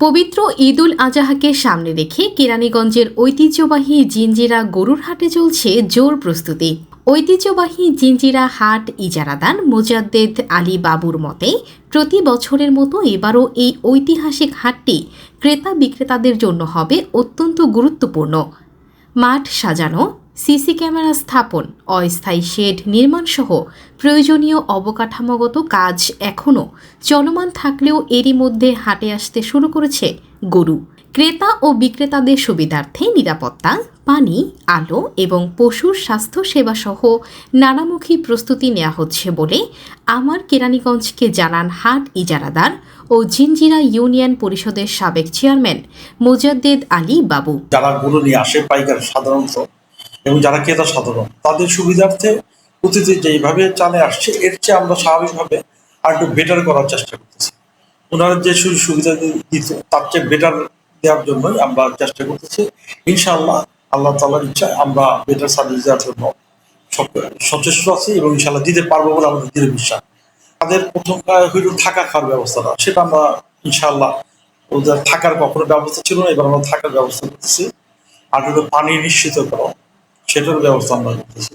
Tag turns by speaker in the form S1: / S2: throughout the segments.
S1: পবিত্র ঈদুল আজাহাকে সামনে রেখে কেরানীগঞ্জের ঐতিহ্যবাহী জিঞ্জিরা গরুর হাটে চলছে জোর প্রস্তুতি। ঐতিহ্যবাহী জিঞ্জিরা হাট ইজারাদার মোজাদ্দেদ আলী বাবুর মতে, প্রতি বছরের মতো এবারও এই ঐতিহাসিক হাটটি ক্রেতা বিক্রেতাদের জন্য হবে অত্যন্ত গুরুত্বপূর্ণ। মাঠ সাজানো সিসি ক্যামেরা স্থাপন, অস্থায়ী শেড নির্মাণ সহ প্রয়োজনীয় অবকাঠামোগত কাজ এখনও চলমান থাকলেও এরই মধ্যে হাটে আসতে শুরু করেছে গরু। ক্রেতা ও বিক্রেতাদের সুবিধার্থে নিরাপত্তা, পানি, আলো এবং পশুর স্বাস্থ্য সেবা সহ নানামুখী প্রস্তুতি নেওয়া হচ্ছে বলে আমার কেরানীগঞ্জকে জানান হাট ইজারাদার ও জিঞ্জিরা ইউনিয়ন পরিষদের সাবেক চেয়ারম্যান মোজাদ্দেদ আলী বাবু।
S2: যারা গরু নিয়ে আসে পাইকার সাধারণত এবং যারা ক্রেতা সাধারণ, তাদের সুবিধার্থে অতীতে যেইভাবে চালে আসছে, এর চেয়ে আমরা স্বাভাবিকভাবে আর একটু বেটার করার চেষ্টা করতেছি। ওনারা যে সুযোগ সুবিধা দিত, তার চেয়ে বেটার দেওয়ার জন্যই আমরা চেষ্টা করতেছি। ইনশাআল্লাহ, আল্লাহ তালার ইচ্ছায় আমরা বেটার সার্ভিস দেওয়ার জন্য সচেষ্ট আছি এবং ইনশাআল্লাহ দিতে পারব বলে আমাদের দৃঢ় বিশ্বাস। তাদের প্রথম হইল থাকা খাওয়ার ব্যবস্থাটা। সেটা আমরা ইনশাআল্লাহ ওদের থাকার কখনো ব্যবস্থা ছিল না, এবার আমরা থাকার ব্যবস্থা করতেছি। আর হলো পানি নিশ্চিত করো। সেটার ব্যবস্থা আমরা করতেছি।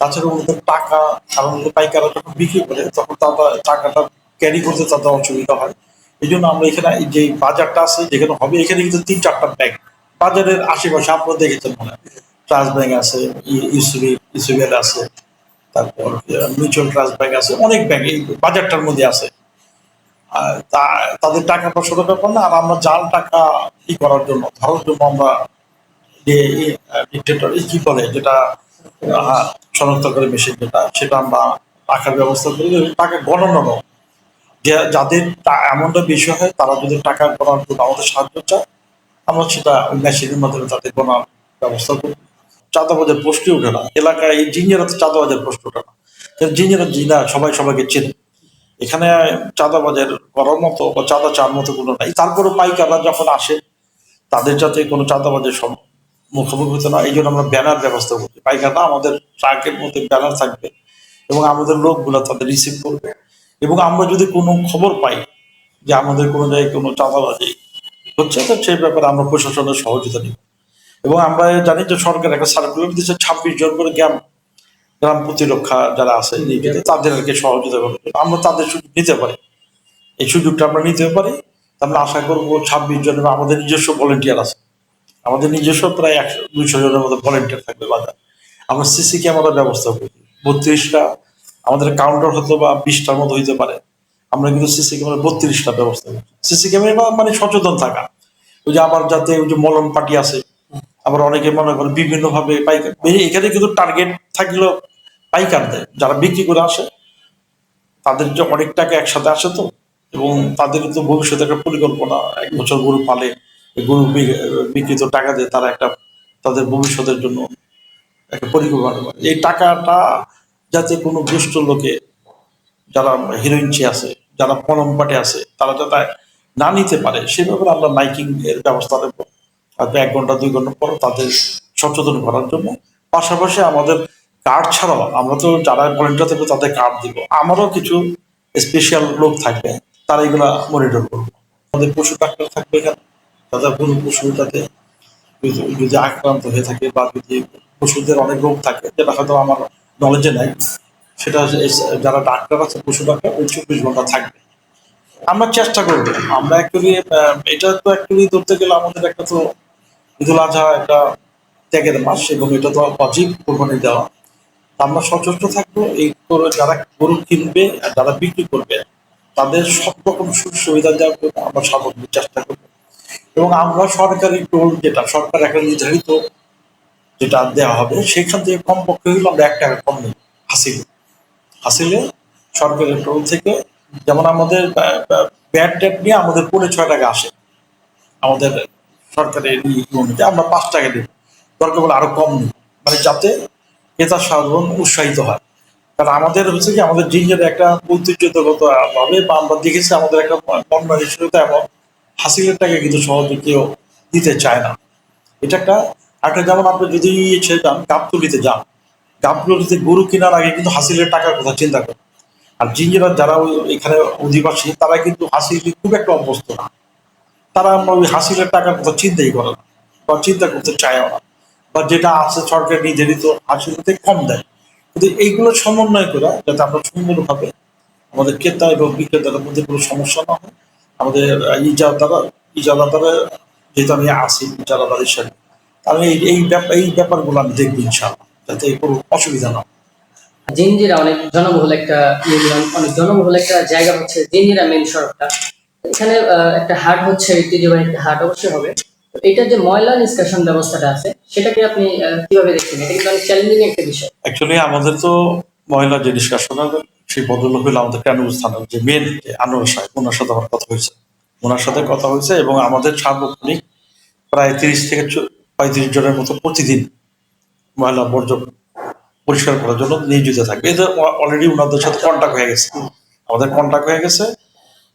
S2: তাছাড়া ওদের টাকা সাধারণত পাইকাররা যখন বিক্রি করে, তখন তারা টাকাটা ক্যারি করতে তাদের অসুবিধা হয়। এই জন্য আমরা এখানে যে বাজারটা আছে, যেখানে হবে, এখানে কিন্তু তিন চারটা ব্যাংক বাজারের আশেপাশে আপনারা দেখেছেন মনে হয়। ট্রাস্ট ব্যাংক আছে ইউসিবি ইউসিবিএল আছে, তারপর মিউচুয়াল ট্রাস্ট ব্যাংক আছে, অনেক ব্যাংক এই বাজারটার মধ্যে আছে। তাদের টাকা পয়সার ব্যাপার না, আর আমরা জাল টাকা ই করার জন্য, ধরার জন্য আমরা যে কি বলে যেটা শনাক্ত করে মেশিন যেটা, সেটা আমরা রাখার ব্যবস্থা করি টাকা গণনানো যে যাদের এমনটা বিষয় হয়, তারা যদি টাকা গণার জন্য আমাদের সাহায্য চায়, আমরা সেটা মেশিনের মাধ্যমে তাদের গণার ব্যবস্থা করি। চাঁদাবাজের প্রশ্নই ওঠে না। এলাকায় এই জিঞ্জিরাতে চাঁদাবাজের প্রশ্ন ওঠে না। জিঞ্জিরা জিনা, সবাই সবাইকে চেনে। এখানে চাঁদাবাজের করার মতো বা চাঁদা চার মতো কোনো নাই। তারপরে পাইকাররা যখন আসে, তাদের যাতে কোনো চাঁদাবাজের সম- মুখোমুখি হতে না এই জন্য আমরা ব্যানার ব্যবস্থা করি পাইকাররা আমাদের ট্রাকের মধ্যে ব্যানার থাকবে এবং আমাদের লোকগুলো তাদের রিসিভ করবে। এবং আমরা যদি কোনো খবর পাই যে আমাদের কোনো জায়গায় কোনো চাঁদাবাজি হচ্ছে, তো সেই ব্যাপারে আমরা প্রশাসনের সহযোগিতা নিব। এবং আমরা জানি যে সরকার একটা সার্কুলার দিচ্ছে ছাব্বিশ জন করে গ্রাম গ্রাম প্রতিরক্ষা যারা আছে তাদের আর কি সহযোগিতা করবে। আমরা তাদের সুযোগ নিতে পারি। এই সুযোগটা আমরা নিতে পারি। আমরা আশা করব ছাব্বিশ জনের আমাদের নিজস্ব ভলেন্টিয়ার আছে। আমাদের নিজস্ব প্রায় একশো, দুইশো জনের মতো ভলেন্টিয়ার থাকবে বাজার আমরা সিসি ক্যামেরার ব্যবস্থা করি। বত্রিশটা, আমাদের কাউন্টার হতো বা বিশটার মতো হইতে পারে। আমরা কিন্তু সিসি ক্যামেরা বত্রিশটা ব্যবস্থা করি। সিসি ক্যামেরা মানে সচেতন থাকা। ওই যে আবার যাতে ওই যে মলম পার্টি আছে, আবার অনেকে মনে করে বিভিন্ন ভাবে পাইকার এখানে কিন্তু টার্গেট থাকলেও পাইকারদের যারা বিক্রি করে আসে, তাদের যে অনেক টাকা একসাথে আসে তো, এবং তাদের তো ভবিষ্যতে একটা পরিকল্পনা এক বছর গরু পালে গরু বিক্রিত টাকা দিয়ে তারা একটা, তাদের ভবিষ্যতের জন্য একটা পরিকল্পনা করে। এই টাকাটা যাতে কোনো দুষ্ট লোকে যারা হিরোইনচি আছে, যারা পলম পাটে আছে, তারা যাতে না নিতে পারে, সে ব্যাপারে আমরা মাইকিং এর ব্যবস্থা নেব। হয়তো এক ঘণ্টা, দুই ঘণ্টা পর তাদের সচেতন করার জন্য। পাশাপাশি আমাদের কার্ড ছাড়াও আমরা তো যারা ভলেন্টিয়ার থাকবে তাদের কার্ড দিব। আমারও কিছু স্পেশাল লোক থাকবে, তারা এগুলা মনিটর করবে। আমাদের পশু ডাক্তার থাকবে এখানে। তাদের কোনো পশু যাতে যদি- আক্রান্ত হয়ে থাকে বা যদি পশুদের অনেক রোগ থাকে, যেটা হয়তো আমার নলেজে নাই, সেটা যারা ডাক্তার আছে, পশু ডাক্তার, ওই চব্বিশ ঘণ্টা থাকবে। আমরা চেষ্টা করব। আমরা অ্যাকচুয়ালি এটা তো অ্যাকচুয়ালি ধরতে গেলে আমাদের একটা তো ঈদুল আজহা একটা ত্যাগের মাস এবং এটা তো অজীব কোরবানি দেওয়া। আমরা সচেষ্ট থাকব এই করে, যারা গরু কিনবে আর যারা বিক্রি করবে, তাদের সব রকম সুযোগ সুবিধা দেওয়ার জন্য আমরা সামগ্রিক চেষ্টা করব। এবং আমরা সরকারি টোল যেটা, সরকার একটা নির্ধারিত যেটা দেওয়া হবে, সেখান থেকে কমপক্ষে হইলে আমরা এক টাকা কম নেই হাসিলে। হাসিলে সরকারের টোল থেকে, যেমন আমাদের ব্যাট ট্যাট নিয়ে আমাদের পৌনে ছয় টাকা আসে। আমাদের সরকারের ই অনুযায়ী আমরা পাঁচ টাকা দেবো। দরকার বলে আরও কম নেই মানে যাতে ক্রেতা সাধারণ উৎসাহিত হয়। কারণ আমাদের হচ্ছে কি, আমাদের জিঞ্জের একটা ঐতিহ্যগত ভাবে বা আমরা দেখেছি আমাদের একটা পণ্য হিসেবে এমন হাসিলের টাকা কিন্তু সহজে কেউ দিতে চায় না। এটা একটা একটা যেমন আপনি যদি ইচ্ছে যান গাবতলিতে যান। গাবতলিতে গরু কেনার আগে কিন্তু হাসিলের টাকার কথা চিন্তা করে আর জিঞ্জিরা যারা এখানে অধিবাসী, তারা কিন্তু হাসিল খুব একটা অভ্যস্ত না। তারা আমরা ওই হাসিলের টাকার কথা চিন্তাই করে না, বা চিন্তা করতে চায়ও না। বা যেটা আছে সরকার নিজেরই তো হাসিলতে কম দেয়। কিন্তু এইগুলো সমন্বয় করে যাতে আমরা সুন্দরভাবে আমাদের ক্রেতা এবং বিক্রেতাদের মধ্যে কোনো সমস্যা না হয়। আমাদের ইজাদারা ইজাদারা যেহেতু আমি আসি ইজাদার হিসাবে আমি এই এই ব্যাপার এই ব্যাপারগুলো আমি দেখব ইনশাআল্লাহ যাতে কোনো অসুবিধা না
S3: জিঞ্জিরা অনেক জনবহুল একটা অনেক জনবহুল একটা জায়গা হচ্ছে জিঞ্জিরা মেন সড়কটা। এখানে আহ, একটা হাট হচ্ছে ঐতিহ্যবাহী একটা হাট অবশ্যই হবে। তো এটা যে ময়লা নিষ্কাশন ব্যবস্থাটা আছে সেটাকে আপনি আহ, কীভাবে দেখছেন? এটা কিন্তু অনেক চ্যালেঞ্জিং একটা বিষয়।
S2: অ্যাকচুয়ালি আমাদের তো মহিলা যে নিষ্কাশনের সেই বদল হইল আমাদের কেরানীগঞ্জ থানার যে মেন আনোয়ার সাহেব, ওনার সাথে আমার কথা হয়েছে। ওনার সাথে কথা হয়েছে এবং আমাদের সার্বক্ষণিক প্রায় তিরিশ থেকে পঁয়ত্রিশ জনের মতো প্রতিদিন মহিলা বর্জ্য পরিষ্কার করার জন্য নিয়োজিত থাকবে এদের অলরেডি ওনাদের সাথে কন্ট্যাক্ট হয়ে গেছে। আমাদের কন্ট্যাক্ট হয়ে গেছে।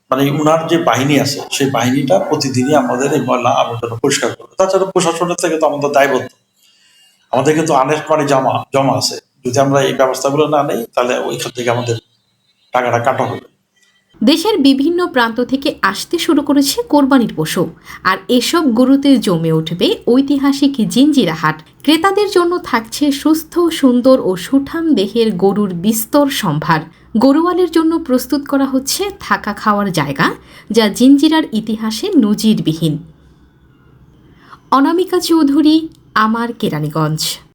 S2: মানে উনার যে বাহিনী আছে, সেই বাহিনীটা প্রতিদিনই আমাদের এই ময়লা আবর্জনা পরিষ্কার করবে তাছাড়া প্রশাসনের থেকে তো আমাদের দায়বদ্ধ। আমাদের কিন্তু আনেস্ট মানি জমা জমা আছে। যদি আমরা এই ব্যবস্থাগুলো না নেই, তাহলে ওইখান থেকে আমাদের টাকাটা কাটা হবে
S1: দেশের বিভিন্ন প্রান্ত থেকে আসতে শুরু করেছে কোরবানির পশু, আর এসব গরুতে জমে উঠবে ঐতিহাসিক জিঞ্জিরা হাট। ক্রেতাদের জন্য থাকছে সুস্থ, সুন্দর ও সুঠাম দেহের গরুর বিস্তর সম্ভার। গরুয়ালের জন্য প্রস্তুত করা হচ্ছে থাকা খাওয়ার জায়গা, যা জিঞ্জিরার ইতিহাসে নজিরবিহীন। অনামিকা চৌধুরী, আমার কেরানীগঞ্জ।